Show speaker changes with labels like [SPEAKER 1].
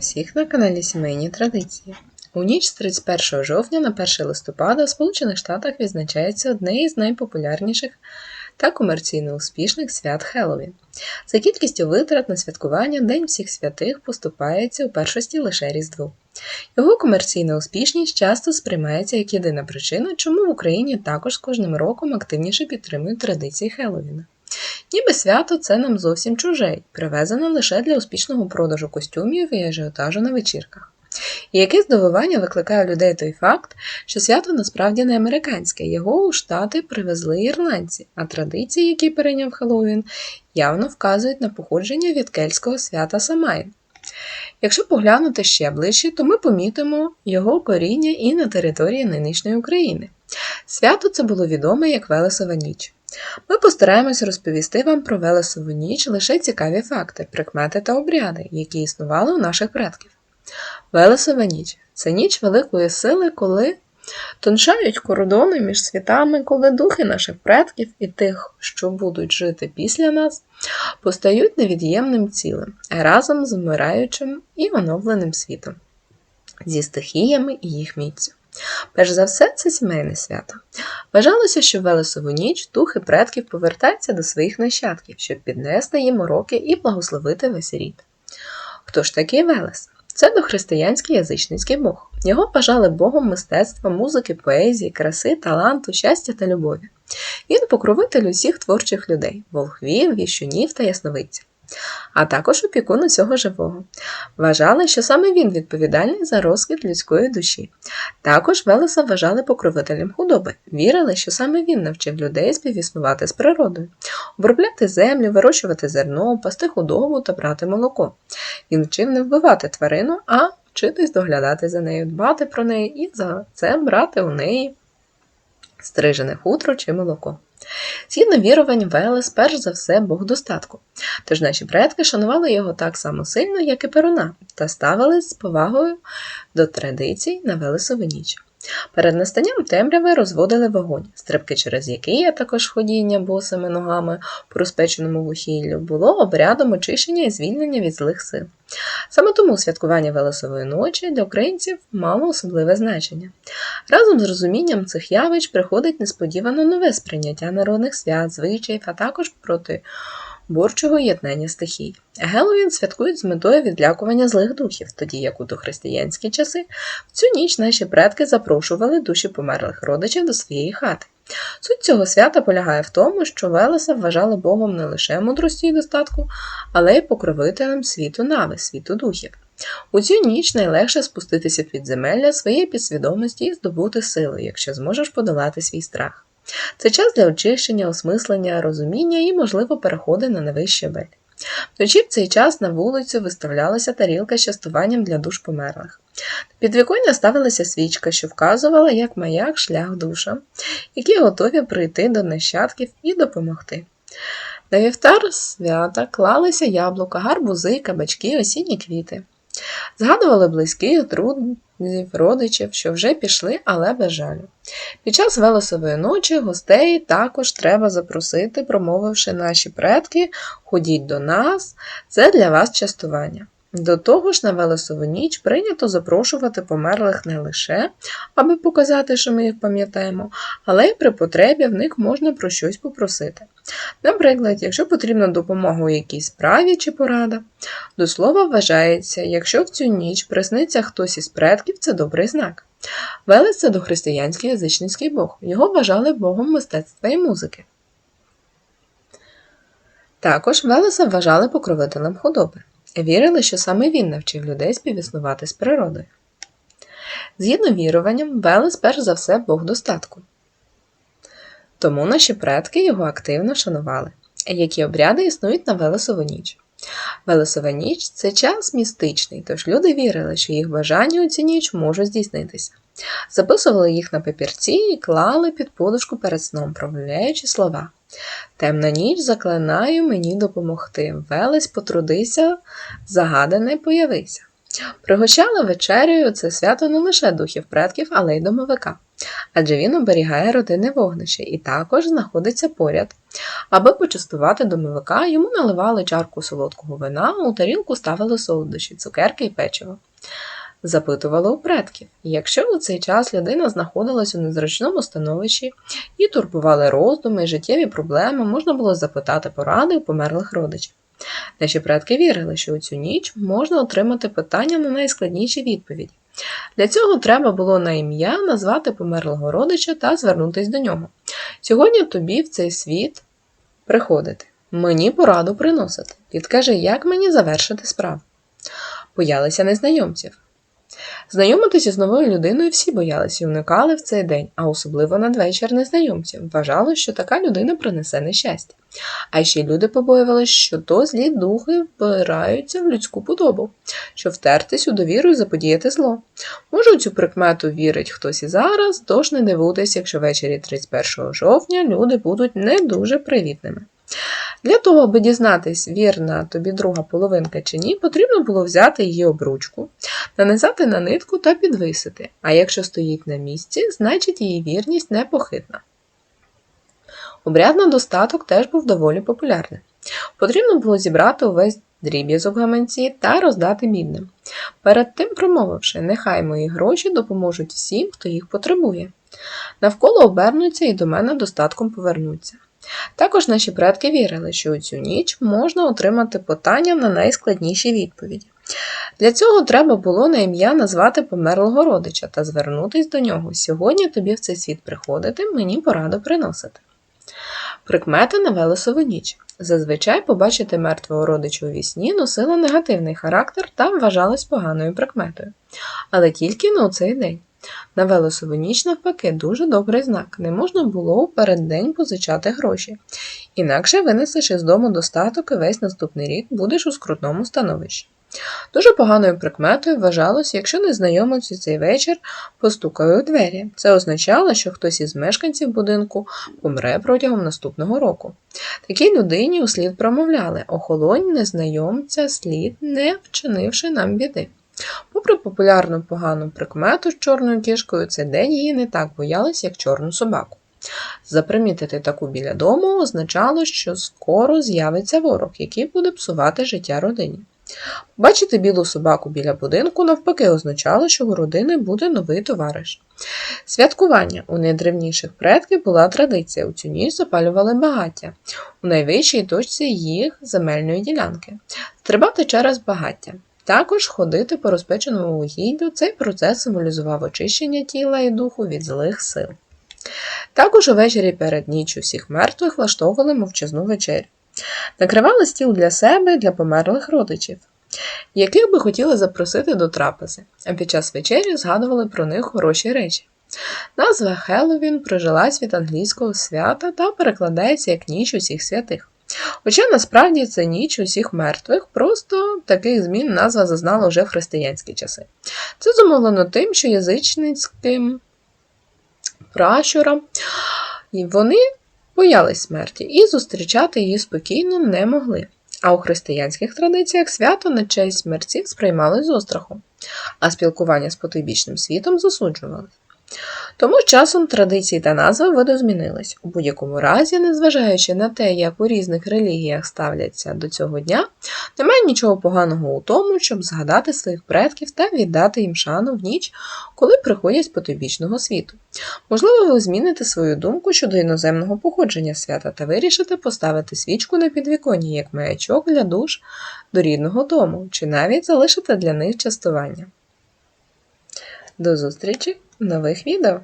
[SPEAKER 1] всіх на каналі Сімейні Традиції. У ніч з 31 жовтня на 1 листопада в Сполучених Штатах відзначається одне із найпопулярніших та комерційно успішних свят Хеллоуін. За кількістю витрат на святкування День всіх святих поступається у першості лише Різдву. Його комерційна успішність часто сприймається як єдина причина, чому в Україні також з кожним роком активніше підтримують традиції Хеллоуіна. Ніби свято це нам зовсім чуже, й привезено лише для успішного продажу костюмів і ажіотажу на вечірках. І яке здивування викликає людей той факт, що свято насправді не американське, його у Штати привезли ірландці, а традиції, які перейняв Хеллоуін, явно вказують на походження від кельтського свята Самайн. Якщо поглянути ще ближче, то ми помітимо його коріння і на території нинішньої України. Свято це було відоме як Велесова ніч. Ми постараємось розповісти вам про Велесову ніч лише цікаві факти, прикмети та обряди, які існували у наших предків. Велесова ніч це ніч великої сили, коли тоншають кордони між світами, коли духи наших предків і тих, що будуть жити після нас, постають невід'ємним цілим, разом з вмираючим і оновленим світом, зі стихіями і їх міцю. Перш за все, це сімейне свято. Вважалося, що в Велесову ніч духи предків повертаються до своїх нащадків, щоб піднести їм уроки і благословити весь рід. Хто ж такий Велес? Це дохристиянський язичницький Бог. Його вважали Богом мистецтва, музики, поезії, краси, таланту, щастя та любові. Він покровитель усіх творчих людей волхвів, віщунів та ясновидців, а також опікун усього живого. Вважали, що саме він відповідальний за розквіт людської душі. Також Велеса вважали покровителем худоби, вірили, що саме він навчив людей співіснувати з природою, обробляти землю, вирощувати зерно, пасти худобу та брати молоко. Він вчив не вбивати тварину, а вчитись доглядати за нею, дбати про неї і за це брати у неї стрижене хутро чи молоко. Згідно вірувань, Велес, перш за все, Бог достатку. Тож наші предки шанували його так само сильно, як і Перуна, та ставились з повагою до традицій на Велесову ніч. Перед настанням темряви розводили вогонь, стрибки через який, а також ходіння босими ногами по розпеченому вухіллю, було обрядом очищення і звільнення від злих сил. Саме тому святкування Велесової ночі для українців мало особливе значення. Разом з розумінням цих явищ приходить несподівано нове сприйняття народних свят, звичаїв, а також проти борчого єднання стихій. Геловін святкують з метою відлякування злих духів, тоді як у дохристиянські часи в цю ніч наші предки запрошували душі померлих родичів до своєї хати. Суть цього свята полягає в тому, що Велеса вважали Богом не лише мудрості і достатку, але й покровителем світу нави, світу духів. У цю ніч найлегше спуститися під земелля своєї підсвідомості і здобути сили, якщо зможеш подолати свій страх. Це час для очищення, осмислення, розуміння і, можливо, переходи на новий щебель. Вночі в цей час на вулицю виставлялася тарілка з частуванням для душ померлих. Під віконня ставилася свічка, що вказувала, як маяк шлях душам, які готові прийти до нащадків і допомогти. На вівтар свята клалися яблука, гарбузи, кабачки, осінні квіти. Згадували близьких, друзів, родичів, що вже пішли, але без жалю. Під час Велесової ночі гостей також треба запросити, промовивши наші предки, ходіть до нас, це для вас частування. До того ж, на Велесову ніч прийнято запрошувати померлих не лише, аби показати, що ми їх пам'ятаємо, але й при потребі в них можна про щось попросити. Наприклад, якщо потрібна допомога у якійсь справі чи порада, до слова вважається, якщо в цю ніч присниться хтось із предків, це добрий знак. Велес це дохристиянський язичницький бог, його вважали богом мистецтва і музики. Також Велеса вважали покровителем худоби. Вірили, що саме він навчив людей співіснувати з природою. Згідно віруванням, Велес перш за все Бог достатку. Тому наші предки його активно шанували. Які обряди існують на Велесову ніч? Велесова ніч це час містичний, тож люди вірили, що їх бажання у цю ніч можуть здійснитися. Записували їх на папірці і клали під подушку перед сном, промовляючи слова. Темна ніч заклинаю мені допомогти. Велесь потрудися, загадане появися. Пригощали вечерею це свято не лише духів предків, але й домовика. адже він оберігає родинне вогнище і також знаходиться поряд. Аби почастувати домовика, йому наливали чарку солодкого вина, у тарілку ставили солодощі, цукерки і печиво. Запитували у предків, якщо у цей час людина знаходилась у незручному становищі і турбували роздуми, життєві проблеми, можна було запитати поради у померлих родичів. Наші предки вірили, що у цю ніч можна отримати питання на найскладніші відповіді. Для цього треба було на ім'я назвати померлого родича та звернутися до нього. Сьогодні тобі в цей світ приходити. Мені пораду приносити. Підкажи, як мені завершити справу. Боялися незнайомців. Знайомитися з новою людиною всі боялися і уникали в цей день, а особливо надвечір незнайомців. Вважали, що така людина принесе нещастя. А ще люди побоювалися, що то злі духи вбираються в людську подобу, щоб втертись у довіру і заподіяти зло. Може, у цю прикмету вірить хтось і зараз, тож не дивуйтесь, якщо ввечері 31 жовтня люди будуть не дуже привітними. Для того, аби дізнатись, вірна тобі друга половинка чи ні, потрібно було взяти її обручку, нанизати на нитку та підвисити, а якщо стоїть на місці, значить її вірність непохитна. Обряд на достаток теж був доволі популярним. Потрібно було зібрати увесь дріб'язок гаманці та роздати бідним. Перед тим промовивши, нехай мої гроші допоможуть всім, хто їх потребує. Навколо обернуться і до мене достатком повернуться. Також наші предки вірили, що у цю ніч можна отримати питання на найскладніші відповіді. Для цього треба було на ім'я назвати померлого родича та звернутись до нього. Сьогодні тобі в цей світ приходити, мені пораду приносити. Прикмети на Велесову ніч. Зазвичай побачити мертвого родича у вісні носило негативний характер та вважалось поганою прикметою. Але тільки у цей день. На Велесову ніч, навпаки, дуже добрий знак. Не можна було переддень позичати гроші. Інакше винесеш із дому достаток і весь наступний рік будеш у скрутному становищі. Дуже поганою прикметою вважалось, якщо незнайомець цей вечір постукає у двері. Це означало, що хтось із мешканців будинку помре протягом наступного року. Такій людині услід промовляли охолонь незнайомця слід, не вчинивши нам біди. Попри популярну погану прикмету з чорною кішкою, цей день її не так боялись, як чорну собаку. Запримітити таку біля дому означало, що скоро з'явиться ворог, який буде псувати життя родині. Бачити білу собаку біля будинку навпаки означало, що у родини буде новий товариш. Святкування у найдревніших предків була традиція. У цю ніч запалювали багаття у найвищій точці їх земельної ділянки, стрибати через багаття. Також ходити по розпеченому вугіллю цей процес символізував очищення тіла і духу від злих сил. Також увечері перед ніччю всіх мертвих влаштовували мовчазну вечерю. Накривали стіл для себе і для померлих родичів, яких би хотіли запросити до трапези, а під час вечері згадували про них хороші речі. Назва Хеллоуін прижилась від англійського свята та перекладається як ніч усіх святих. Хоча насправді це ніч усіх мертвих, просто таких змін назва зазнала вже в християнські часи. Це зумовлено тим, що язичницьким пращурам вони боялись смерті і зустрічати її спокійно не могли. А у християнських традиціях свято на честь смерців сприймали з острахом, а спілкування з потойбічним світом засуджували. Тому з часом традиції та назви видозмінились. У будь-якому разі, незважаючи на те, як у різних релігіях ставляться до цього дня, немає нічого поганого у тому, щоб згадати своїх предків та віддати їм шану в ніч, коли приходять з потойбічного світу. Можливо, ви зміните свою думку щодо іноземного походження свята та вирішите поставити свічку на підвіконні як маячок для душ до рідного дому, чи навіть залишите для них частування. До зустрічі нових відео!